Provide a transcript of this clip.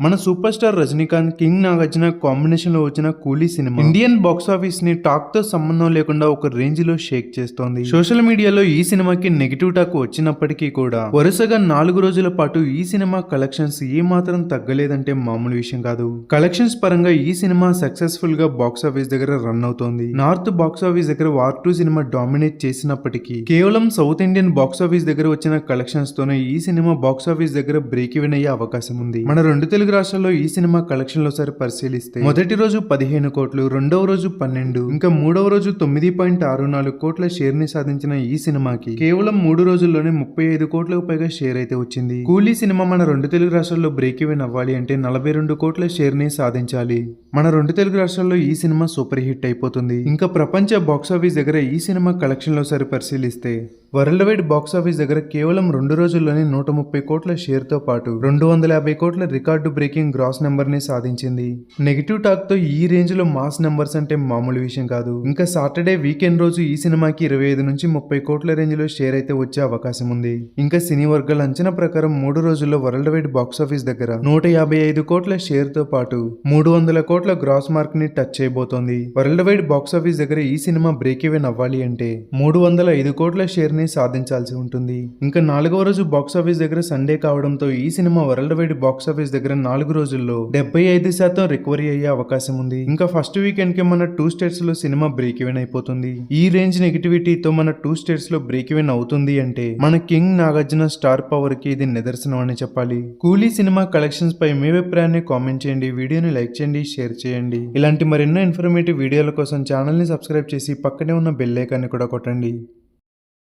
మన super star Rajinikanth king Nagarjuna కాంబినేషన్లో వచ్చిన కూలీ సినిమా. ఇండియన్ బాక్స్ ఆఫీస్ని టాక్తో సంబంధం లేకుండా ఒక రేంజ్లో షేక్ చేస్తోంది. సోషల్ మీడియాలో ఈ సినిమాకి నెగిటివ్ టాక్ వచ్చినప్పటికీ కూడా వరుసగా నాలుగు రోజుల పాటు ఈ సినిమా కలెక్షన్స్ ఏ మాత్రం తగ్గలేదంటే మామూలు విషయం కాదు. కలెక్షన్స్ పరంగా ఈ సినిమా సక్సెస్ఫుల్గా బాక్స్ ఆఫీస్ దగ్గర రన్ అవుతోంది. నార్త్ బాక్స్ ఆఫీస్ దగ్గర వార్ టూ సినిమా డామినేట్ చేసినప్పటికీ కేవలం సౌత్ ఇండియన్ బాక్స్ ఆఫీస్ దగ్గర వచ్చిన కలెక్షన్స్ తోనే ఈ సినిమా బాక్స్ ఆఫీస్ దగ్గర బ్రేక్ ఈవెన్ అయ్యే అవకాశం ఉంది. మన రెండు తెలుగు రాష్ట్రాల్లో ఈ సినిమా కలెక్షన్లు ఒకసారి సరి పరిశీలిస్తే మొదటి రోజు పదిహేను కోట్లు రెండవ రోజు పన్నెండు ఇంకా మూడవ రోజు తొమ్మిది పాయింట్ ఆరు నాలుగు కోట్ల షేర్ని సాధించిన ఈ సినిమాకి కేవలం మూడు రోజుల్లోనే ముప్పై ఐదు కోట్లకు పైగా షేర్ అయితే వచ్చింది. కూలీ సినిమా మన రెండు తెలుగు రాష్ట్రాల్లో బ్రేక్ ఈవెన్ అవ్వాలి అంటే నలభై రెండు కోట్ల షేర్ని సాధించాలి. మన రెండు తెలుగు రాష్ట్రాల్లో ఈ సినిమా సూపర్ హిట్ అయిపోతుంది. ఇంకా ప్రపంచ బాక్స్ ఆఫీస్ దగ్గర ఈ సినిమా కలెక్షన్లో సరి పరిశీలిస్తే వరల్డ్ వైడ్ బాక్స్ ఆఫీస్ దగ్గర కేవలం రెండు రోజుల్లోనే నూట ముప్పై కోట్ల షేర్తో పాటు రెండు వందల యాభై కోట్ల రికార్డు బ్రేకింగ్ గ్రాస్ నెంబర్ని సాధించింది. నెగిటివ్ టాక్తో ఈ రేంజ్లో మాస్ నెంబర్స్ అంటే మామూలు విషయం కాదు. ఇంకా సాటర్డే వీకెండ్ రోజు ఈ సినిమాకి ఇరవై ఐదు నుంచి ముప్పై కోట్ల రేంజ్లో షేర్ అయితే వచ్చే అవకాశం ఉంది. ఇంకా సినీ వర్గాల అంచనా ప్రకారం మూడు రోజుల్లో వరల్డ్ వైడ్ బాక్స్ ఆఫీస్ దగ్గర నూట యాభై ఐదు కోట్ల షేర్తో పాటు మూడు వందల కోట్ల గ్రాస్ మార్క్ని టచ్ చేయబోతోంది. వరల్డ్ వైడ్ బాక్స్ ఆఫీస్ దగ్గర ఈ సినిమా బ్రేక్ ఈవెన్ అవ్వాలి అంటే మూడు వందల ఐదు కోట్ల షేర్ ని సాధించాల్సి ఉంటుంది. ఇంకా నాలుగవ రోజు బాక్స్ ఆఫీస్ దగ్గర సండే కావడంతో ఈ సినిమా వరల్డ్ వైడ్ బాక్స్ ఆఫీస్ దగ్గర నాలుగు రోజుల్లో డెబ్బై ఐదు శాతం రికవరీ అయ్యే అవకాశం ఉంది. ఇంకా ఫస్ట్ వీకెండ్కి మన టూ స్టేట్స్లో సినిమా బ్రేక్ ఈవెన్ అయిపోతుంది. ఈ రేంజ్ నెగిటివిటీతో మన టూ స్టేట్స్లో బ్రేక్ ఈవెన్ అవుతుంది అంటే మన కింగ్ నాగార్జున స్టార్ పవర్కి ఇది నిదర్శనం అని చెప్పాలి. కూలీ సినిమా కలెక్షన్స్ పై మీ అభిప్రాయాన్ని కామెంట్ చేయండి. వీడియోని లైక్ చేయండి షేర్ చేయండి. ఇలాంటి మరెన్నో ఇన్ఫర్మేటివ్ వీడియోల కోసం ఛానల్ని సబ్స్క్రైబ్ చేసి పక్కనే ఉన్న బెల్ ఐకాన్ని కూడా కొట్టండి.